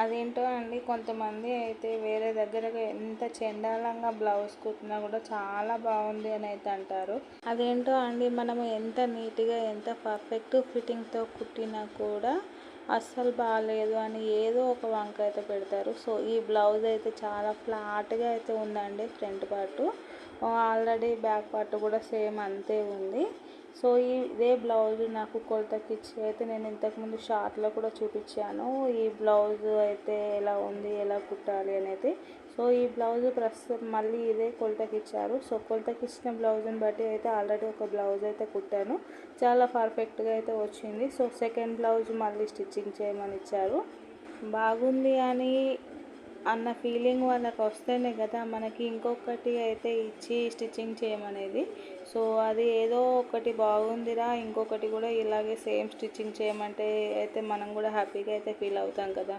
అదేంటో అండి కొంతమంది అయితే వేరే దగ్గర ఎంత చెండాలంగా బ్లౌజ్ కుట్టినా కూడా చాలా బాగుంది అని అయితే అంటారు. అదేంటో అండి మనము ఎంత నీట్గా ఎంత పర్ఫెక్ట్ ఫిట్టింగ్తో కుట్టినా కూడా అస్సలు బాగాలేదు అని ఏదో ఒక వంక అయితే పెడతారు. సో ఈ బ్లౌజ్ అయితే చాలా ఫ్లాట్గా అయితే ఉందండి front part. Already back part కూడా సేమ్ అంతే ఉంది. సో ఈ ఇదే బ్లౌజ్ నాకు కొలతకి ఇచ్చి అయితే నేను ఇంతకుముందు షార్ట్లో కూడా చూపించాను. ఈ బ్లౌజ్ అయితే ఎలా ఉంది ఎలా కుట్టాలి అనేది. సో ఈ బ్లౌజ్ ప్రస్తుతం మళ్ళీ ఇదే కొలతకి ఇచ్చారు. సో కొలతకి ఇచ్చిన బ్లౌజ్ని బట్టి అయితే ఆల్రెడీ ఒక బ్లౌజ్ అయితే కుట్టాను. చాలా పర్ఫెక్ట్గా అయితే వచ్చింది. సో సెకండ్ బ్లౌజ్ మళ్ళీ స్టిచ్చింగ్ చేయమని ఇచ్చారు. బాగుంది అని అన్న ఫీలింగ్ వాళ్ళకి వస్తేనే కదా మనకి ఇంకొకటి అయితే ఇచ్చి స్టిచ్చింగ్ చేయమనేది. సో అది ఏదో ఒకటి బాగుందిరా ఇంకొకటి కూడా ఇలాగే సేమ్ స్టిచ్చింగ్ చేయమంటే అయితే మనం కూడా హ్యాపీగా అయితే ఫీల్ అవుతాం కదా.